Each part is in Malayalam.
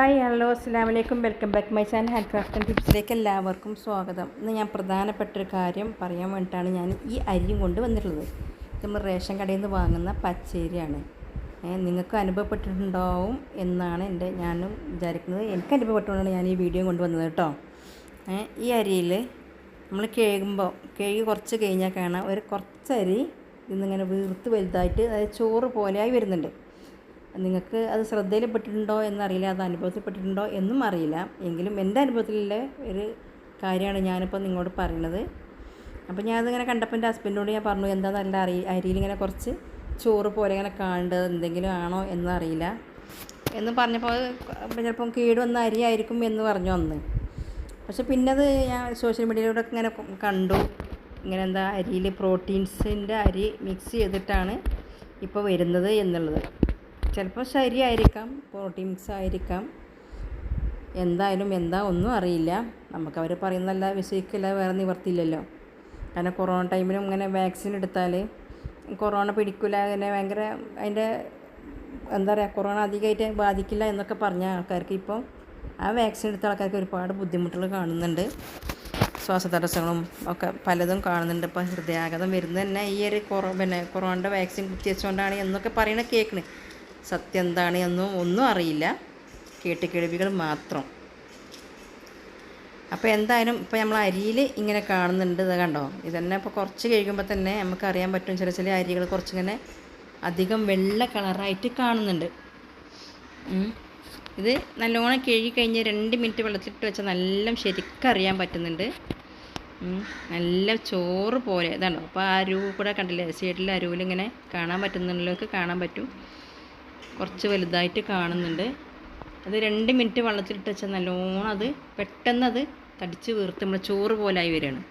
അസ്സാം വലൈക്കും welcome back my Chan hand craft and ടിപ്സിലേക്ക് എല്ലാവർക്കും സ്വാഗതം. ഇന്ന് ഞാൻ പ്രധാനപ്പെട്ട ഒരു കാര്യം പറയാൻ വേണ്ടിയിട്ടാണ് ഞാൻ ഈ അരിയും കൊണ്ട് വന്നിട്ടുള്ളത്. നമ്മൾ റേഷൻ കടയിൽ നിന്ന് വാങ്ങുന്ന പച്ചരിയാണ്. നിങ്ങൾക്ക് അനുഭവപ്പെട്ടിട്ടുണ്ടാവും എന്നാണ് എന്റെ ഞാനും വിചാരിക്കുന്നത്. എനിക്ക് അനുഭവപ്പെട്ടുകൊണ്ടാണ് ഞാൻ ഈ വീഡിയോ കൊണ്ടുവന്നത് കേട്ടോ. ഈ അരിയിൽ നമ്മൾ കേഴുമ്പോൾ കേഴ് കുറച്ച് കഴിഞ്ഞാൽ കാണാം. ഒരു കുറച്ചരി ഇന്നിങ്ങനെ വീർത്ത് വലുതായിട്ട് അതായത് ചോറ് പോലെയായി വരുന്നുണ്ട്. നിങ്ങൾക്ക് അത് ശ്രദ്ധയിൽപ്പെട്ടിട്ടുണ്ടോ എന്നറിയില്ല അത് അനുഭവത്തിൽപ്പെട്ടിട്ടുണ്ടോ എന്നും അറിയില്ല. എങ്കിലും എന്റെ അനുഭവത്തിലുള്ള ഒരു കാര്യമാണ് ഞാനിപ്പോൾ നിങ്ങളോട് പറയുന്നത്. അപ്പോൾ ഞാനതിങ്ങനെ കണ്ടപ്പോൾ എന്റെ ഹസ്ബൻഡിനോട് ഞാൻ പറഞ്ഞു എന്താ നല്ല അരി അരിയിൽ ഇങ്ങനെ കുറച്ച് ചോറ് പോലെ ഇങ്ങനെ കാണേണ്ടത് എന്തെങ്കിലും ആണോ എന്നും അറിയില്ല എന്ന് പറഞ്ഞപ്പോൾ ചിലപ്പം അരി ആയിരിക്കും എന്ന് പറഞ്ഞു അന്ന്. പക്ഷെ പിന്നെ അത് ഞാൻ സോഷ്യൽ മീഡിയയിലൂടെ ഇങ്ങനെ കണ്ടു. ഇങ്ങനെ എന്താ അരിയിൽ പ്രോട്ടീൻസിന്റെ അരി മിക്സ് ചെയ്തിട്ടാണ് ഇപ്പോൾ വരുന്നത് എന്നുള്ളത്. ചിലപ്പോൾ ശരിയായിരിക്കാം പ്രോട്ടീൻസ് ആയിരിക്കാം എന്തായാലും എന്താ ഒന്നും അറിയില്ല. നമുക്ക് അവർ പറയുന്നതല്ല വിശ്വസിക്കില്ല വേറെ നിവർത്തിയില്ലല്ലോ. കാരണം കൊറോണ ടൈമിലും ഇങ്ങനെ വാക്സിൻ എടുത്താൽ കൊറോണ പിടിക്കില്ല അങ്ങനെ ഭയങ്കര അതിന്റെ എന്താ പറയുക കൊറോണ അധികമായിട്ട് ബാധിക്കില്ല എന്നൊക്കെ പറഞ്ഞ ആൾക്കാർക്ക് ഇപ്പോൾ ആ വാക്സിൻ എടുത്ത ആൾക്കാർക്ക് ഒരുപാട് ബുദ്ധിമുട്ടുകൾ കാണുന്നുണ്ട്. ശ്വാസതടസ്സങ്ങളും ഒക്കെ പലതും കാണുന്നുണ്ട്. ഇപ്പോൾ ഹൃദയാഘാതം വരുന്നത് തന്നെ ഈ ഒരു കൊറോ പിന്നെ കൊറോണയുടെ വാക്സിൻ കുത്തിവെച്ചുകൊണ്ടാണ് എന്നൊക്കെ പറയണ കേൾക്കണേ സത്യം എന്താണ് എന്നും ഒന്നും അറിയില്ല. കേട്ട് കേൾവികൾ മാത്രം. അപ്പോൾ എന്തായാലും ഇപ്പോൾ നമ്മൾ അരിയിൽ ഇങ്ങനെ കാണുന്നുണ്ട് ഇത് കണ്ടോ? ഇതന്നെ ഇപ്പോൾ കുറച്ച് കഴിക്കുമ്പോൾ തന്നെ നമുക്ക് അറിയാൻ പറ്റും ചില ചില അരികൾ കുറച്ചിങ്ങനെ അധികം വെള്ള കളറായിട്ട് കാണുന്നുണ്ട്. ഇത് നല്ലോണം കഴുകി കഴിഞ്ഞ് രണ്ട് മിനിറ്റ് വെള്ളത്തിലിട്ട് വെച്ചാൽ നല്ല ശരിക്കും അറിയാൻ പറ്റുന്നുണ്ട്. നല്ല ചോറ് പോലെ. ഇതാണോ? അപ്പോൾ ആ അരുവ് കൂടെ കണ്ടില്ലേ? സൈഡിൽ അരുവിൽ ഇങ്ങനെ കാണാൻ പറ്റുന്നുള്ളവർക്ക് കാണാൻ പറ്റും. കുറച്ച് വലുതായിട്ട് കാണുന്നുണ്ട്. അത് രണ്ട് മിനിറ്റ് വെള്ളത്തിലിട്ട് വെച്ചാൽ നല്ലോണം അത് പെട്ടെന്ന് അത് തടിച്ച് വീർത്ത് നമ്മൾ ചോറ് പോലായി വരികയാണ്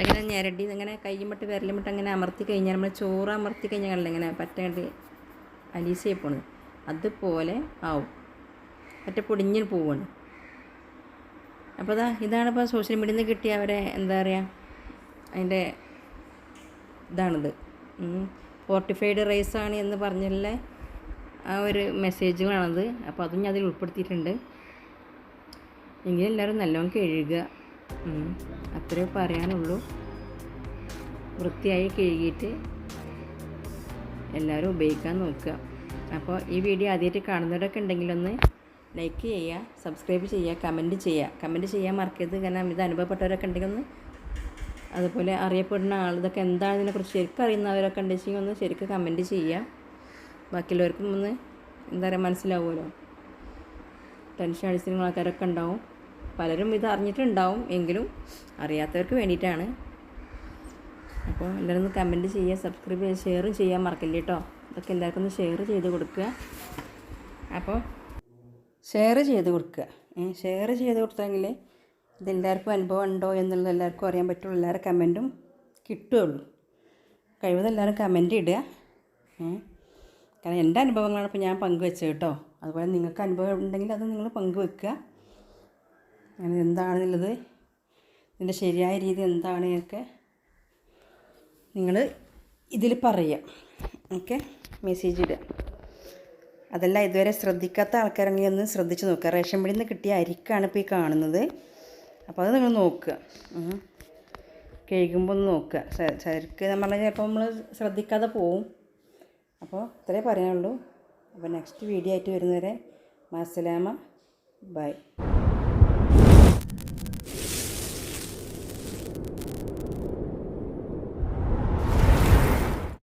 അങ്ങനെ ഞരടി ഇങ്ങനെ കയ്യുമിട്ട് വിരലുമിട്ട് അങ്ങനെ അമർത്തി കഴിഞ്ഞാൽ നമ്മൾ ചോറ് അമർത്തി കഴിഞ്ഞാൽ ഇങ്ങനെ പറ്റാണ്ട് അലീസ് പോണത് അതുപോലെ ആവും. പറ്റ പൊടിഞ്ഞ് പോവാണ്. അപ്പോൾ അതാ ഇതാണ് ഇപ്പോൾ സോഷ്യൽ മീഡിയയിൽ നിന്ന് കിട്ടിയ അവരെ എന്താ പറയുക അതിന്റെ ഇതാണിത്. ഫോർട്ടിഫൈഡ് റൈസാണ് എന്ന് പറഞ്ഞുള്ള ആ ഒരു മെസ്സേജുകളാണത്. അപ്പോൾ അതും ഞാൻ അതിൽ ഉൾപ്പെടുത്തിയിട്ടുണ്ട്. എങ്കിലും എല്ലാവരും നല്ലോണം കഴുകുക. അത്രേ പറയാനുള്ളൂ. വൃത്തിയായി കഴുകിയിട്ട് എല്ലാവരും ഉപയോഗിക്കാൻ നോക്കുക. അപ്പോൾ ഈ വീഡിയോ ആദ്യമായിട്ട് കാണുന്നവരൊക്കെ ഉണ്ടെങ്കിൽ ഒന്ന് ലൈക്ക് ചെയ്യുക സബ്സ്ക്രൈബ് ചെയ്യുക കമന്റ് ചെയ്യുക. കമന്റ് ചെയ്യാൻ മറക്കരുത്. കാരണം ഇത് അനുഭവപ്പെട്ടവരൊക്കെ ഉണ്ടെങ്കിൽ ഒന്ന് അതുപോലെ അറിയപ്പെടുന്ന ആൾ ഇതൊക്കെ എന്താണ് ഇതിനെക്കുറിച്ച് ശരിക്കും അറിയുന്നവരൊക്കെ ഉണ്ടെങ്കിൽ ഒന്ന് ശരിക്കും കമന്റ് ചെയ്യുക. ബാക്കിയുള്ളവർക്കും ഒന്ന് എന്താ പറയുക മനസ്സിലാവുമല്ലോ. ടെൻഷൻ അടിച്ചിരുന്ന ആൾക്കാരൊക്കെ ഉണ്ടാവും. പലരും ഇത് അറിഞ്ഞിട്ടുണ്ടാവും. എങ്കിലും അറിയാത്തവർക്ക് വേണ്ടിയിട്ടാണ്. അപ്പോൾ എല്ലാവരും ഒന്ന് കമന്റ് ചെയ്യുക സബ്സ്ക്രൈബ് ചെയ്യുക ഷെയറും ചെയ്യാൻ മറക്കില്ല കേട്ടോ. ഇതൊക്കെ എല്ലാവർക്കും ഒന്ന് ഷെയർ ചെയ്ത് കൊടുക്കുക. അപ്പോൾ ഷെയർ ചെയ്ത് കൊടുക്കുക. ഷെയർ ചെയ്ത് കൊടുത്തെങ്കിൽ ഇതെല്ലാവർക്കും അനുഭവം ഉണ്ടോ എന്നുള്ളത് എല്ലാവർക്കും അറിയാൻ പറ്റുള്ളൂ. എല്ലാവരുടെ കമന്റും കിട്ടുകയുള്ളൂ. കഴിവതെല്ലാവരും കമന്റ് ഇടുക. കാരണം എന്റെ അനുഭവങ്ങളാണ് ഇപ്പോൾ ഞാൻ പങ്കുവെച്ചത് കേട്ടോ. അതുപോലെ നിങ്ങൾക്ക് അനുഭവം ഉണ്ടെങ്കിൽ അത് നിങ്ങൾ പങ്കുവെക്കുക. അങ്ങനെ എന്താണെന്നുള്ളത് ഇതിന്റെ ശരിയായ രീതി എന്താണ് എന്നൊക്കെ നിങ്ങൾ ഇതിൽ പറയുക. ഓക്കെ? മെസ്സേജ് ഇടുക. അതല്ല ഇതുവരെ ശ്രദ്ധിക്കാത്ത ആൾക്കാരാണെങ്കിൽ ഒന്ന് ശ്രദ്ധിച്ച് നോക്കുക. റേഷൻ പിടിയിൽ നിന്ന് കിട്ടിയ അരിക്കാണ് ഇപ്പോൾ ഈ കാണുന്നത്. അപ്പോൾ അത് നിങ്ങൾ നോക്കുക. കഴുകുമ്പോൾ ഒന്ന് നോക്കുക. ചരക്ക് നമ്മൾ ചിലപ്പോൾ നമ്മൾ ശ്രദ്ധിക്കാതെ പോവും. അപ്പോൾ ഇത്രേ പറയാനുള്ളൂ. അപ്പോൾ നെക്സ്റ്റ് വീഡിയോ ആയിട്ട് വരുന്നവരെ മാസലാമ ബൈ.